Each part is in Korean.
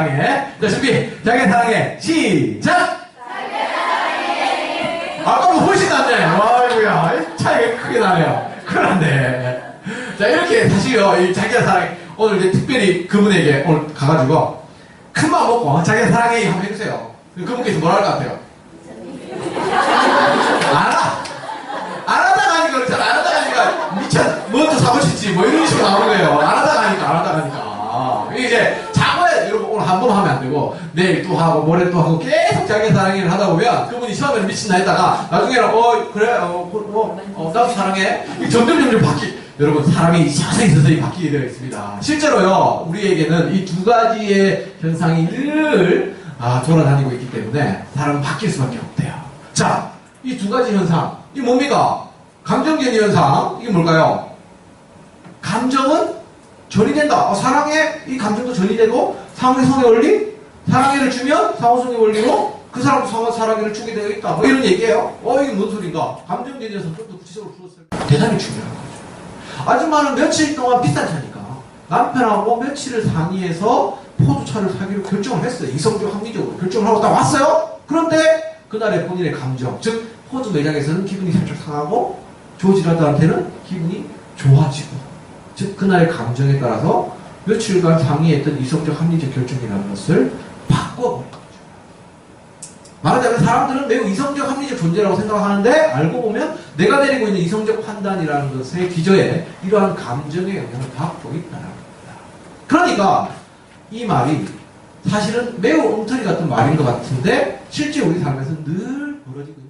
사랑해. 자, 준비. 자기 사랑해. 시작! 아까보다 훨씬 낫네. 아이고야. 차이가 크게 나네요. 났네. 자, 이렇게 이 자기가 사랑해. 오늘 이제 특별히 그분에게 오늘 가가지고 큰 마음 먹고 자기가 사랑해 한번 해주세요. 그분께서 뭐라 할 것 같아요? 알아! 안 하다가 하니까 그렇잖아. 안 하다가 하니까 미쳐, 먼저 사고치지. 뭐 이런 식으로 나오는 거예요. 안 하다가 하니까, 안 하다가 하니까. 이제 자고 야 이러고 오늘 한 번 하면 안 되고 내일 또 하고 모레 또 하고 계속 자기 사랑해를 하다 보면 그분이 처음에는 미친다 했다가 나중에는 어 그래? 어, 그, 어, 어 나도 사랑해. 점점 점점 바뀌 여러분 사람이 서서히 서서히 바뀌게 되어 있습니다. 실제로요 우리에게는 이 두 가지의 현상이 늘 아, 돌아다니고 있기 때문에 사람은 바뀔 수밖에 없대요. 자 이 두 가지 현상. 이 뭡니까? 감정적인 현상. 이게 뭘까요? 감정은 전이된다. 어, 사랑의 이 감정도 전이되고 상호성의 원리, 사랑해를 주면 상호성의 원리로 그 사람도 상호 사랑해를 주게 되어 있다. 뭐 이런 얘기예요. 어 이게 무슨 소린가? 감정에 대해서 좀 더 구체적으로 풀었어요. 대단히 중요한 거죠. 아줌마는 며칠 동안 비싼 차니까 남편하고 며칠을 상의해서 포도차를 사기로 결정을 했어요. 이성적 합리적으로 결정을 하고 딱 왔어요. 그런데 그날의 본인의 감정, 즉 포도 매장에서는 기분이 살짝 상하고 조지라드한테는 기분이 좋아지고 즉 그날의 감정에 따라서 며칠간 상의했던 이성적 합리적 결정이라는 것을 바꿔본 거죠. 말하자면 사람들은 매우 이성적 합리적 존재라고 생각하는데 알고 보면 내가 내리고 있는 이성적 판단이라는 것의 기저에 이러한 감정의 영향을 받고 있다는 겁니다. 그러니까 이 말이 사실은 매우 엉터리 같은 말인 것 같은데 실제 우리 삶에서 늘 벌어지고.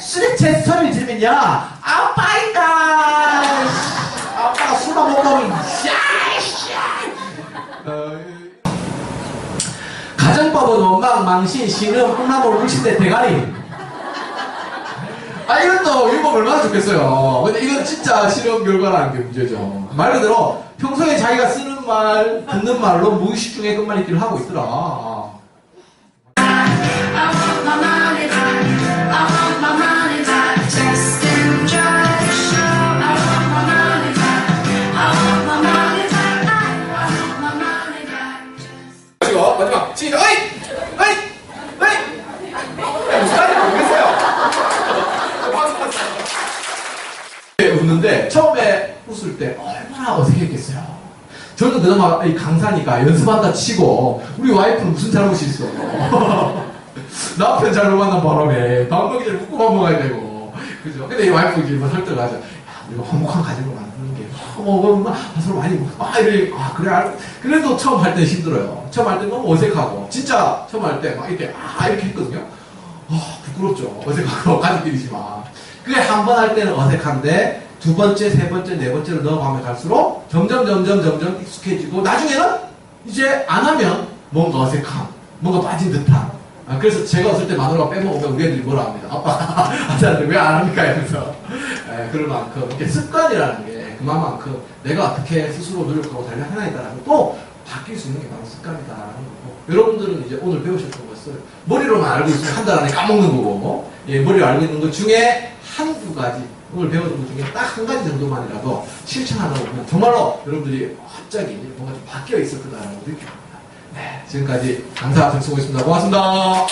쓰레체 소리를 들으면요 아빠이다 아빠가 술만 어, 가정법은 원망, 망신, 신음, 꿈나무, 울신대, 대가리. 아, 이것도 율법 얼마나 좋겠어요. 근데 이건 진짜 실험 결과라는 게 문제죠. 말 그대로 평소에 자기가 쓰는 말, 듣는 말로 무의식 중에 끝말 잇기를 하고 있더라. 네, 웃는데, 처음에 웃을 때 얼마나 어색했겠어요. 저도 그나마 이 강사니까 연습한다 치고, 우리 와이프는 무슨 잘못이 있어. 남편 잘못 만난 바람에 밥 먹기 전에 묵고 밥 먹어야 되고. 그죠? 근데 이 와이프 이제 뭐 설득을 하죠. 야, 우리가 화목한 가정을 만드는 게, 아, 뭐, 뭐, 아, 서로 많이 아, 이래, 아, 그래, 알- 그래도 처음 할 때 힘들어요. 처음 할 때 너무 어색하고, 진짜 처음 할 때 막 이렇게, 아, 이렇게 했거든요. 아, 부끄럽죠. 어색하고, 가족끼리지만. 그게 한 번 할 때는 어색한데, 두 번째, 세 번째, 네 번째로 넘어가면 갈수록 점점, 점점, 점점 익숙해지고, 나중에는 이제 안 하면 뭔가 어색함, 뭔가 빠진 듯함. 아, 그래서 제가 없을 때 마누라가 빼먹으면 우리 애들이 뭐라 합니다. 아빠, 아빠한테 왜안 합니까? 이러면서. 예, 그럴 만큼, 이게 습관이라는 게 그만큼 내가 어떻게 스스로 노력하고 따라서 또 바뀔 수 있는 게 바로 습관이다라는 거고. 여러분들은 이제 오늘 배우셨던 것을 머리로만 알고 있으면 한 달 안에 까먹는 거고, 예, 머리로 알고 있는 것 중에 한두 가지, 오늘 배웠던 것 중에 딱 한 가지 정도만이라도 실천하다 보면 정말로 여러분들이 갑자기 뭔가 좀 바뀌어 있을 거다라고 느낍니다. 네, 지금까지 강사 정승호였습니다. 고맙습니다.